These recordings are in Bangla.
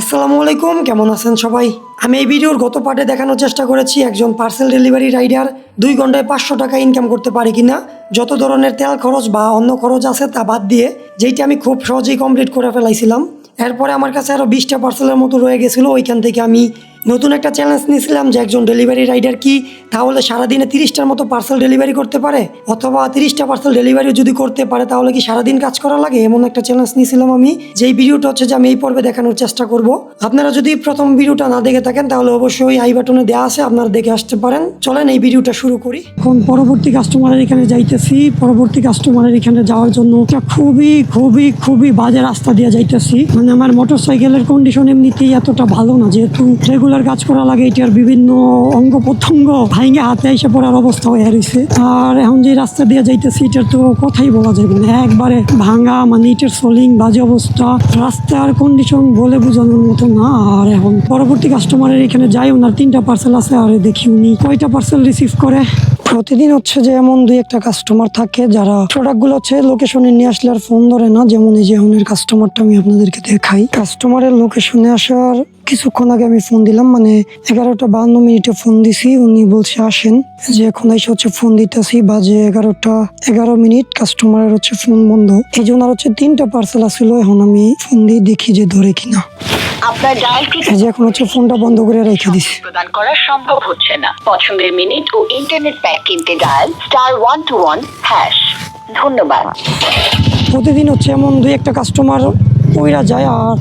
আসসালামু আলাইকুম কেমন আছেন সবাই? আমি এই ভিডিওর গত পার্টে দেখানোর চেষ্টা করেছি একজন পার্সেল ডেলিভারি রাইডার দুই ঘন্টায় পাঁচশো টাকা ইনকাম করতে পারে কিনা। যত ধরনের তেল খরচ বা অন্য খরচ আছে তা বাদ দিয়ে যেইটা আমি খুব সহজেই কমপ্লিট করে ফেলাইছিলাম। এরপরে আমার কাছে আরও বিশটা পার্সেলের মতো রয়ে গেছিল, ওইখান থেকে আমি নতুন একটা চ্যালেঞ্জ নিয়েছিলাম যে একজন ডেলিভারি রাইডার কি তাহলে সারাদিনে তিরিশটার মতো পার্সেল ডেলিভারি করতে পারে? অথবা তিরিশটা পার্সেল ডেলিভারি যদি করতে পারে, তাহলে কি সারাদিন কাজ করা লাগে? এমন একটা চ্যালেঞ্জ নিয়েছিলাম আমি। যেই ভিডিওটা হচ্ছে যে আমি এই পর্বে দেখানোর চেষ্টা করব। আপনারা যদি প্রথম ভিডিওটা না দেখে থাকেন, তাহলে অবশ্যই আই বাটনে দেওয়া আছে, আপনারা দেখে আসতে পারেন। চলেন এই ভিডিওটা শুরু করি। এখন পরবর্তী কাস্টমারের এখানে যাইতেছি। পরবর্তী কাস্টমারের এখানে যাওয়ার জন্য একটা খুবই খুবই খুবই বাজে রাস্তা দিয়ে যাইতেছি। মানে আমার মোটর সাইকেলের কন্ডিশন এমনিতেই এতটা ভালো না, যেহেতু রেগুলার কাজ করা লাগে, এটার বিভিন্ন অঙ্গ প্রত্যঙ্গ ভাইঙ্গে হাতে এসে পড়ার অবস্থা হয়ে রয়েছে। আর এখন যে রাস্তা দিয়ে যাইতেছি, এটার তো কথাই বলা যাবে না। একবারে ভাঙা মানে ইটের সোলিং, বাজে অবস্থা। রাস্তার কন্ডিশন বলে বোঝানোর মতো না। আর এখন পরবর্তী কাস্টমারের এখানে যাই, ওনার তিনটা পার্সেল আছে, আর দেখি উনি কয়টা পার্সেল রিসিভ করে। প্রতিদিন হচ্ছে যে এমন দুই একটা কাস্টমার থাকে, যারা প্রোডাক্টগুলো হচ্ছে লোকেশনে নিয়ে আসলে আর ফোন ধরে না। যেমন এই যে এখনের কাস্টমারটা আমি আপনাদেরকে দেখাই। কাস্টমারের লোকেশনে আসার কিছুক্ষণ আগে আমি ফোন দিলাম মানে এগারোটা বাহান্ন মিনিটে ফোন দিছি উনি বলছে আসেন। যে এখন এসে হচ্ছে ফোন দিতেছি বাজে এগারোটা এগারো মিনিট কাস্টমারের হচ্ছে ফোন বন্ধ। এই জন্য আর হচ্ছে তিনটা পার্সেল আসছিল এখন আমি ফোন দিয়ে দেখি যে ধরে কিনা। আপনার যে এখন হচ্ছে ফোনটা বন্ধ করে রেখে দিছি। প্রদান করা সম্ভব হচ্ছে না। পছন্দের মিনিট ও ইন্টারনেট প্যাক কিনতে dial star one two one hash ধন্যবাদ। প্রতিদিন হচ্ছে এমন দুই একটা কাস্টমার ওইরা যায় আর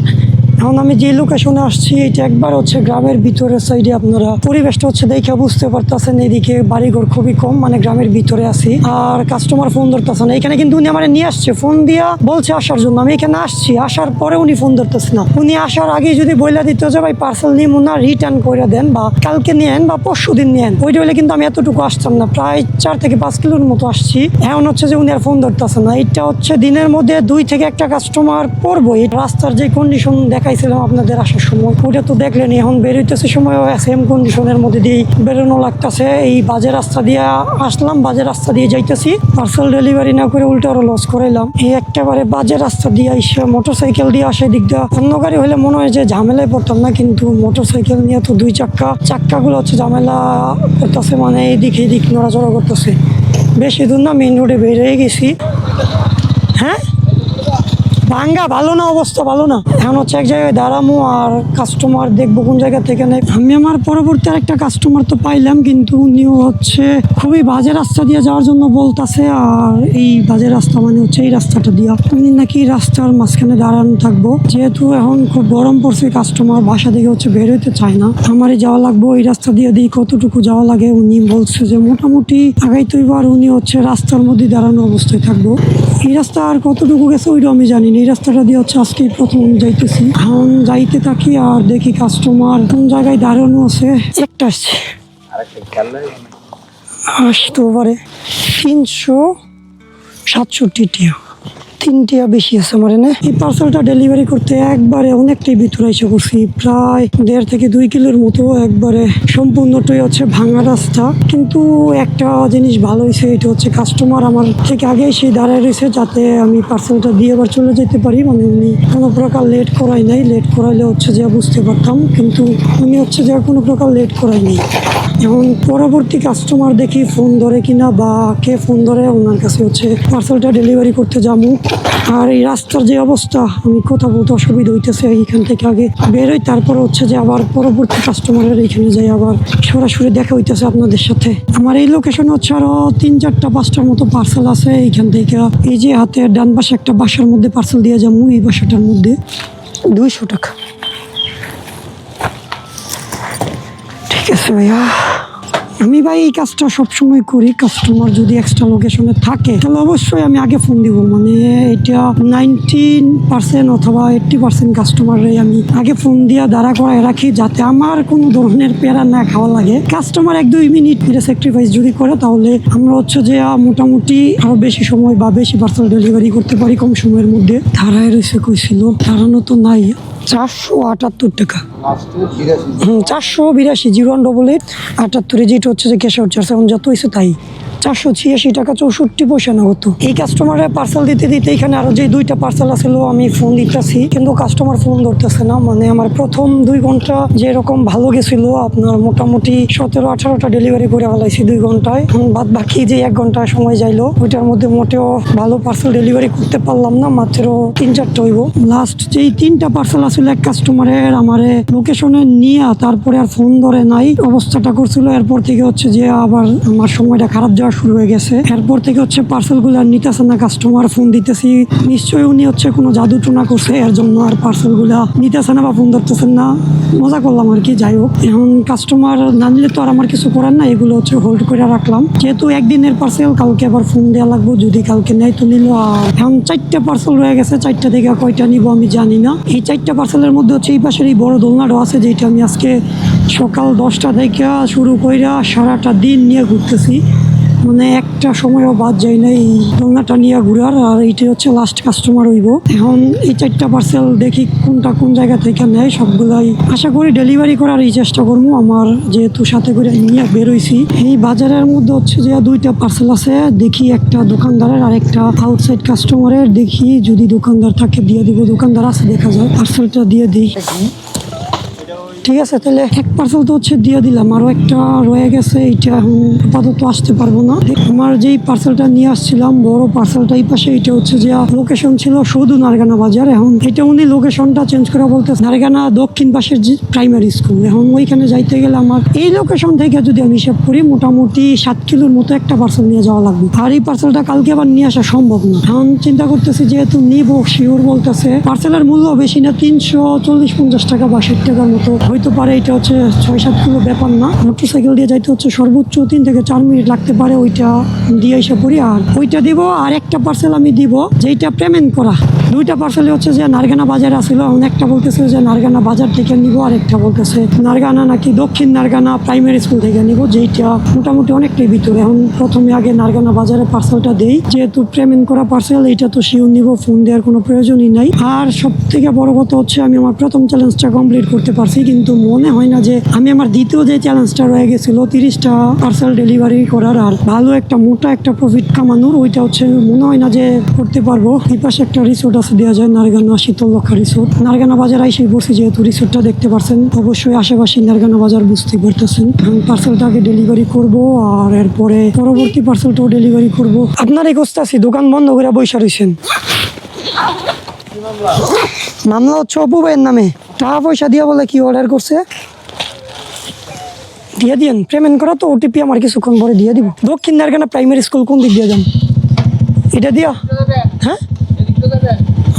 এখন আমি যে লোকেশনে আসছি, এটা একবার হচ্ছে গ্রামের ভিতরের সাইডে আপনারা পরিবেশটা হচ্ছে দেখে বুঝতে পারতেছেন, এদিকে বাড়িঘর খুবই কম মানে গ্রামের ভিতরে আছি। আর কাস্টমার ফোন ধরতেছে না। এখানে কিন্তু উনি আমার নিয়ে আসছে ফোন দিয়া বলছে আসার জন্য। আমি এখানে আসছি, আসার পরে উনি ফোন ধরতেছে না। উনি আসার আগে যদি বইলা দিতে যে, ভাই পার্সেল নিয়ে না রিটার্ন করে দেন বা কালকে নিয়েন বা পরশু দিন নিয়েন ওইটা হলে কিন্তু আমি এতটুকু আসতাম না। প্রায় চার থেকে পাঁচ কিলোর মতো আসছি। এখন হচ্ছে যে উনি আর ফোন ধরতেছে না। এটা হচ্ছে দিনের মধ্যে দুই থেকে একটা কাস্টমার পড়ব রাস্তার যে কন্ডিশন দেখাইছিলাম আপনাদের আসার সময়। ওটা তো দেখলেন, এখন বেরোইতেছে সময় সেম কন্ডিশনের মধ্যে দিয়ে বেরোনো লাগতেছে। এই বাজে রাস্তা দিয়ে আসলাম, বাজে রাস্তা দিয়ে যাইতেছি। পার্সেল ডেলিভারি না করে উল্টো আরও লস করাইলাম। এই একেবারে বাজে রাস্তা দিয়ে এসে মোটর সাইকেল দিয়ে আসে দিক দিয়ে। অন্য গাড়ি হলে মনে হয় যে ঝামেলায় পড়তাম না, কিন্তু মোটর সাইকেল নিয়ে তো দুই চাক্কা। চাক্কাগুলো হচ্ছে ঝামেলা করতেছে মানে এইদিক এইদিক নড়াচড়া করতেছে। বেশি দূর না মেন রোডে বেরিয়ে গেছি। হ্যাঁ? ভাঙ্গা ভালো না, অবস্থা ভালো না। এখন হচ্ছে এক জায়গায় দাঁড়ামো আর কাস্টমার দেখব কোন জায়গা থেকে নেই। আমি আমার পরবর্তী একটা কাস্টমার তো পাইলাম, কিন্তু উনিও হচ্ছে খুবই বাজে রাস্তা দিয়ে যাওয়ার জন্য বলতাছে, আর এই বাজে রাস্তা মানে হচ্ছে এই রাস্তাটা দিয়া। উনি নাকি রাস্তার মাঝখানে দাঁড়ানো থাকব। যেহেতু এখন খুব গরম পড়ছে কাস্টমার বাসা থেকে হচ্ছে বের হইতে চায় না। আমারই যাওয়া লাগবো এই রাস্তা দিয়ে দিই কতটুকু যাওয়া লাগে। উনি বলছে যে মোটামুটি আগাইতে এবার উনি হচ্ছে রাস্তার মধ্যে দাঁড়ানো অবস্থায় থাকব। এই রাস্তা আর কতটুকু গেছে ওইটা আমি জানি না। এই রাস্তাটা দিয়ে হচ্ছে আজকে প্রথম যাইতেছি। এখন যাইতে থাকি আর দেখি কাস্টমার কোন জায়গায় দাঁড়ানো আছে। একটা আসছে আসতে পারে তিনশো সাতষট্টি টিয়া। তিন টিয়া বেশি আছে আমার এনে এই পার্সেলটা ডেলিভারি করতে একবারে অনেকটাই ভিতরে এসে করছি, প্রায় দেড় থেকে দুই কিলোর মতো একবারে। সম্পূর্ণটাই হচ্ছে ভাঙা রাস্তা। কিন্তু একটা জিনিস ভালো হয়েছে এটা হচ্ছে কাস্টমার আমার থেকে আগে সেই দাঁড়ায় রয়েছে, যাতে আমি পার্সেলটা দিয়ে আবার চলে যেতে পারি। মানে উনি কোনো প্রকার লেট করাই নাই। লেট করাইলে হচ্ছে যে বুঝতে পারতাম। কিন্তু উনি হচ্ছে যে কোনো প্রকার লেট করাই নাই। এবং পরবর্তী কাস্টমার দেখি ফোন ধরে কিনা বা কে ফোন ধরে, ওনার কাছে হচ্ছে পার্সেলটা ডেলিভারি করতে যাব। আর এই রাস্তার যে অবস্থা, আমি কথা বলতে অসুবিধা হইতেছে এইখান থেকে আগে বেরোই তারপর হচ্ছে যে আবার পরবর্তী কাস্টমারের এইখানে যাই আবার সরাসরি দেখা হইতেছে আপনাদের সাথে। আমার এই লোকেশন হচ্ছে আরও তিন চারটা পাঁচটার মতো পার্সেল আছে এইখান থেকে। এই যে হাতে ডান পাশে একটা বাসার মধ্যে পার্সেল দিয়ে যাব, এই বাসাটার মধ্যে। দুইশো টাকা। ঠিক আছে ভাইয়া। আমি ভাই এই কাজটা সবসময় করি কাস্টমার যদি এক্সট্রা লোকেশনে থাকে, তাহলে অবশ্যই আমি আগে ফোন দিব। মানে এটা নাইনটিন পার্সেন্ট অথবা এইট্টি পার্সেন্ট কাস্টমারে আমি আগে ফোন দিয়ে দাঁড়া করায় রাখি, যাতে আমার কোনো ধরনের প্যারা না খাওয়া লাগে। কাস্টমার এক দুই মিনিট এটা স্যাক্রিফাইস যদি করে, তাহলে আমরা হচ্ছে যে মোটামুটি আরও বেশি সময় বা বেশি পার্সেল ডেলিভারি করতে পারি কম সময়ের মধ্যে। ধারায় রয়েছে কইছিল, ধারানো তো নাই। চারশো আটাত্তর টাকা। চারশো বিরাশি জিরো ওয়ান ডবল এইট আটাত্তরে যেটা হচ্ছে যে ক্যাশ আউট চার্জ এখন যত হয়েছে তাই। চারশো ছিয়াশি টাকা চৌষট্টি পয়সা না হতো। এই কাস্টমারের পার্সেল দিতে দিতে এখানে আরও যে দুইটা পার্সেল আছিল আমি ফোন দিতেছি। কিন্তু কাস্টমার ফোন ধরতেছে না মানে আমার প্রথম দুই ঘণ্টা যেরকম ভালো গেছিল, আপনার মোটামুটি সতেরো, আঠারোটা ডেলিভারি করে ফেলাইছি দুই ঘন্টায়। বাদ বাকি যে এক ঘণ্টা সময় যাইলো, ওইটার মধ্যে মোটেও ভালো পার্সেল ডেলিভারি করতে পারলাম না, মাত্র তিন চারটা হইব। লাস্ট যেই তিনটা পার্সেল আসলে এক কাস্টমারের আমার লোকেশনে নিয়ে তারপরে আর ফোন ধরে নাই, অবস্থাটা করছিল। এরপর থেকে হচ্ছে যে আবার আমার সময়টা খারাপ যাওয়া শুরু হয়ে গেছে। এরপর থেকে হচ্ছে পার্সেলগুলো আর নিতেছে না কাস্টমার ফোন দিতেছি। নিশ্চয়ই উনি হচ্ছে কোনো জাদু টুনা করছে, এর জন্য আর পার্সেলগুলা নিতেছে না বা ফোন ধরতেছেন না। মজা করলাম আর কি, যাই হোক। এখন কাস্টমার না নিলে তো আর আমার কিছু করার না এগুলো হচ্ছে হোল্ড করে রাখলাম। যেহেতু একদিনের পার্সেল কালকে আবার ফোন দেওয়া লাগবে, যদি কালকে নেয় তো নিল এখন চারটা পার্সেল রয়ে গেছে, চারটা থেকে কয়টা নিব আমি জানি না। এই চারটা পার্সেলের মধ্যে হচ্ছে এই পাশের এই বড় দোলনাটাও আছে, যেটা আমি আজকে সকাল দশটা থেকে শুরু কইরা সারাটা দিন নিয়ে ঘুরতেছি। মানে একটা সময়ও বাদ যায় না এই দোলনাটা নিয়ে ঘুরার, আর এইটি হচ্ছে লাস্ট কাস্টমার হইব। এখন এই চারটা পার্সেল দেখি কোনটা কোন জায়গা থেকে নেয়, সবগুলাই আশা করি ডেলিভারি করার এই চেষ্টা করব। আমার যেহেতু সাথে করে নিয়ে বেরোইছি এই বাজারের মধ্যে হচ্ছে যে দুইটা পার্সেল আছে। দেখি একটা দোকানদারের আর একটা আউটসাইড কাস্টমারের দেখি যদি দোকানদার থাকে, দিয়ে দিব। দোকানদার আছে, দেখা যায় পার্সেলটা দিয়ে দিই। ঠিক আছে, তাহলে এক পার্সেল তো হচ্ছে দিয়ে দিলাম। আরও একটা রয়ে গেছে, এইটা আপাতত আসতে পারব না। আমার যেই পার্সেলটা নিয়ে আসছিলাম, বড় পার্সেলটা এই পাশে এটা হচ্ছে যে লোকেশন ছিল শুধু নারগানা বাজার। এখন এটা উনি লোকেশনটা চেঞ্জ করে বলতে নারগানা দক্ষিণ পাশের যে প্রাইমারি স্কুল এখন ওইখানে যাইতে গেলে আমার এই লোকেশন থেকে যদি আমি হিসাব করি, মোটামুটি সাত কিলোর মতো একটা পার্সেল নিয়ে যাওয়া লাগবে। আর এই পার্সেলটা কালকে আবার নিয়ে আসা সম্ভব না। এখন চিন্তা করতেছি যেহেতু নিব, শিওর বলতেছে পার্সেলের মূল্য বেশি না, তিনশো চল্লিশ পঞ্চাশ টাকা বা ষাট টাকার মতো। হইতে পারে, এটা হচ্ছে ছয় সাত কিলো ব্যাপার না। মোটর সাইকেল দিয়ে যাইতে হচ্ছে সর্বোচ্চ তিন থেকে চার মিনিট লাগতে পারে, ওইটা দিয়ে এসে পড়ি। আর ওইটা দিব, আর একটা পার্সেল আমি দিব, যেইটা পেমেন্ট করা। দুইটা পার্সেলে হচ্ছে যে নারগানা বাজার আসছিল একটা বলতেছে যে নারগানা বাজার থেকে নিব আর একটা বলতেছে নারগানা নাকি দক্ষিণ নারগানা প্রাইমারি স্কুল থেকে নিব, যেইটা মোটামুটি অনেকটাই ভিতরে। এখন প্রথমে আগে নারগানা বাজারে পার্সেলটা দেই। যেহেতু পেমেন্ট করা পার্সেল এইটা তো শিওর নিব ফোন দেওয়ার কোনো প্রয়োজনই নাই। আর সব থেকে বড় কথা হচ্ছে আমি আমার প্রথম চ্যালেঞ্জটা কমপ্লিট করতে পারছি, কিন্তু মনে হয় না যে আমি আমার দ্বিতীয় যে চ্যালেঞ্জটা রয়ে গেছিল, তিরিশটা পার্সেল ডেলিভারি করার, আর ভালো একটা মোটা একটা প্রফিট কামানোর, ওইটা হচ্ছে মনে হয় না যে করতে পারব। এই পাশে একটা রিসোর্ট আছে দেওয়া যায় নারগানা শীতলক্ষা রিসোর্ট নারগানা বাজার আইসে বসে যেহেতু রিসোর্টটা দেখতে পারছেন। অবশ্যই আশেপাশে নারগানা বাজার বুঝতে পারতেছেন। পার্সেলটাকে ডেলিভারি করব আর এরপরে পরবর্তী পার্সেলটাও ডেলিভারি করব। আপনার এই আছি, দোকান বন্ধ করে বৈশা রয়েছেন মামলা হচ্ছে অপু ভাইয়ের নামে। টাকা পয়সা দিয়া বলে কি অর্ডার করছে? দিয়ে দিন পেমেন্ট করা তো ওটিপি আমার কিছুক্ষণ পরে দিয়ে দিব। দক্ষিণ নারগানা প্রাইমারি স্কুল কোন দিক দিয়ে যান? এটা দিয়া?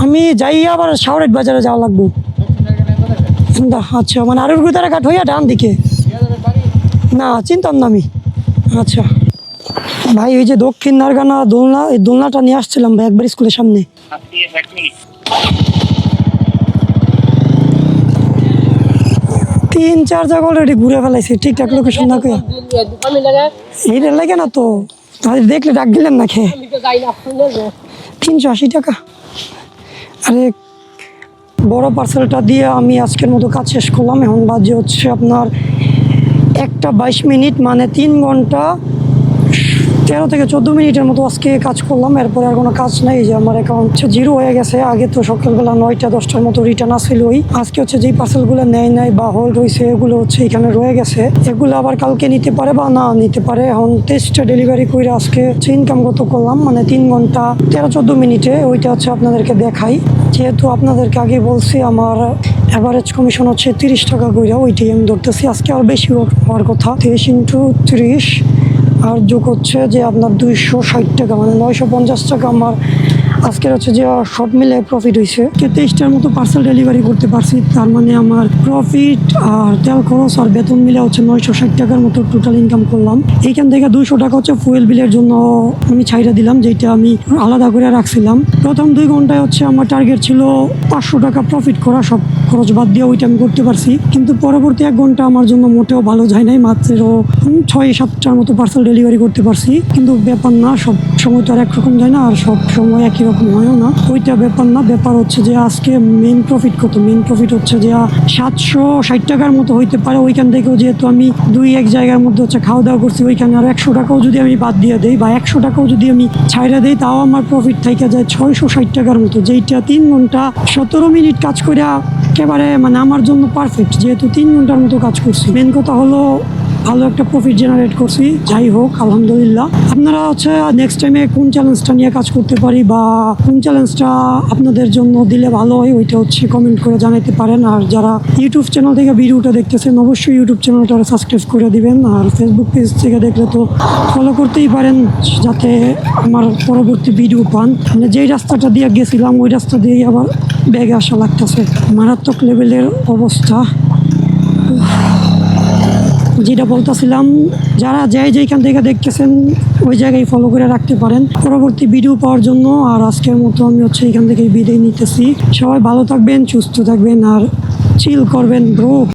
আমি যাই আবার শাওরেট বাজারে যাওয়া লাগবো। আচ্ছা মানে আরুর গুদারা ঘাট হইয়া ডান দিকে। না চিন্তাম না আমি আচ্ছা। ভাই, ওই যে দক্ষিণ নারগানা দোলনা, এই দোলনাটা নিয়ে আসছিলাম ভাই একবার স্কুলের সামনে। তিন, চার জায়গা অলরেডি ঘুরে ফেলাইছি, ঠিকঠাক লোকেশন না কইয়া। এইটা লাগে না তো? দেখলে ডাক দিলেন না খেয়ে তিনশো আশি টাকা। আরে বড় পার্সেলটা দিয়ে আমি আজকের মতো কাজ শেষ করলাম। এখন বাজে হচ্ছে আপনার একটা বাইশ মিনিট মানে তিন ঘণ্টা তেরো থেকে চোদ্দ মিনিটের মতো আজকে কাজ করলাম, এরপরে আর কোনো কাজ নেই যে আমার অ্যাকাউন্ট জিরো হয়ে গেছে। আগে তো সকালবেলা নয়টা, দশটার মতো রিটার্ন আসছিলই আজকে হচ্ছে যেই পার্সেলগুলো নেয় নেয় বা হোল্ড হয়েছে এগুলো হচ্ছে এখানে রয়ে গেছে। এগুলো আবার কালকে নিতে পারে বা না নিতে পারে, এখন তেইশটা ডেলিভারি করে আজকে ইনকাম কত করলাম মানে তিন ঘণ্টা তেরো, চোদ্দ মিনিটে ওইটা হচ্ছে আপনাদেরকে দেখাই। যেহেতু আপনাদেরকে আগে বলছি, আমার অ্যাভারেজ কমিশন হচ্ছে তিরিশ টাকা করে ওইটাই আমি ধরতেছি, আজকে আর বেশি হওয়ার কথা, তিরিশ ইন্টু তিরিশ। আর যোগ হচ্ছে যে আপনার দুইশো ষাট টাকা মানে নয়শো পঞ্চাশ টাকা আমার। আজকের হচ্ছে যে সব মিলে প্রফিট হয়েছে তেইশটার মতো পার্সেল ডেলিভারি করতে পারছি, তার মানে আমার প্রফিট আর তেল খরচ আর বেতন মিলে হচ্ছে নয়শো ষাট টাকার মতো টোটাল ইনকাম করলাম। এইখান থেকে দুইশো টাকা হচ্ছে ফুয়েল বিলের জন্য আমি ছাইরা দিলাম যেটা আমি আলাদা করে রাখছিলাম। প্রথম দুই ঘন্টায় হচ্ছে আমার টার্গেট ছিল পাঁচশো টাকা প্রফিট করা সব খরচ বাদ দিয়ে ওইটা আমি করতে পারছি। কিন্তু পরবর্তী এক ঘণ্টা আমার জন্য মোটেও ভালো যায় নাই, মাত্র ছয়, সাতটার মতো পার্সেল ডেলিভারি করতে পারছি। কিন্তু ব্যাপার না, সব সময় তো আর একরকম যায় না, আর সব সময় একই রকম হয়ও না। ওইটা ব্যাপার না, ব্যাপার হচ্ছে যে আজকে মেন প্রফিট কত? মেন প্রফিট হচ্ছে যে সাতশো ষাট টাকার মতো হইতে পারে ওইখান থেকেও, যেহেতু আমি দুই, এক জায়গার মধ্যে হচ্ছে খাওয়া দাওয়া করছি, ওইখানে আর একশো টাকাও যদি আমি বাদ দিয়ে দেই বা একশো টাকাও যদি আমি ছাইড়া দিই, তাও আমার প্রফিট থেকে যায় ছয়শো ষাট টাকার মতো। যেইটা তিন ঘণ্টা সতেরো মিনিট কাজ করে একেবারে মানে আমার জন্য পারফেক্ট যেহেতু তিন ঘণ্টার মতো কাজ করছি। মেন কথা হলো, ভালো একটা প্রফিট জেনারেট করছি। যাই হোক, আলহামদুলিল্লাহ। আপনারা হচ্ছে নেক্সট টাইমে কোন চ্যালেঞ্জটা নিয়ে কাজ করতে পারি বা কোন চ্যালেঞ্জটা আপনাদের জন্য দিলে ভালো হয়, ওইটা হচ্ছে কমেন্ট করে জানাতে পারেন। আর যারা ইউটিউব চ্যানেল থেকে ভিডিওটা দেখতেছেন, অবশ্যই ইউটিউব চ্যানেলটা সাবস্ক্রাইব করে দিবেন। আর ফেসবুক পেজ থেকে দেখলে তো ফলো করতেই পারেন, যাতে আমার পরবর্তী ভিডিও পান। মানে যেই রাস্তাটা দিয়ে গেছিলাম, ওই রাস্তা দিয়েই আবার ব্যাগে আসা লাগতেছে। মারাত্মক লেভেলের অবস্থা। যেটা বলতেছিলাম, যারা যাই যেখান থেকে দেখতেছেন, ওই জায়গায় ফলো করে রাখতে পারেন। পরবর্তী ভিডিও পাওয়ার জন্য আর আজকের মতো আমি হচ্ছে এখান থেকে বিদায় নিতেছি। সবাই ভালো থাকবেন, সুস্থ থাকবেন আর চিল করবেন ব্রো